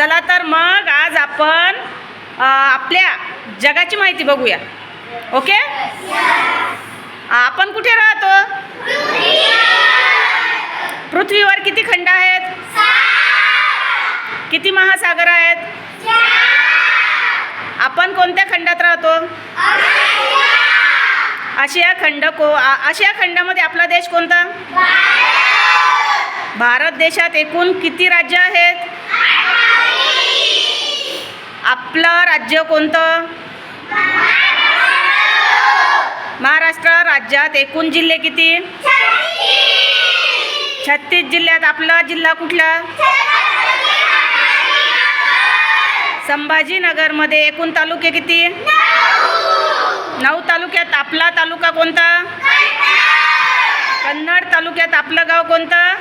चला तर मग आज आपण आपल्या जगाची माहिती बघूया. ओके? आपण कुठे राहतो? पृथ्वीवर किती खंड आहेत? किती महासागर आहेत? आपण कोणत्या खंडात राहतो? आशिया खंड को आ- आशिया खंडामध्ये आपला देश कोणता? भारत देशात एकूण किती राज्य आहेत? आपलं राज्य कोणतं? महाराष्ट्र राज्यात एकूण जिल्हे किती? छत्तीस जिल्ह्यात आपला जिल्हा कुठला? संभाजीनगरमध्ये एकूण तालुके किती? नऊ तालुक्यात आपला तालुका कोणता? कन्नड तालुक्यात आपलं गाव कोणतं?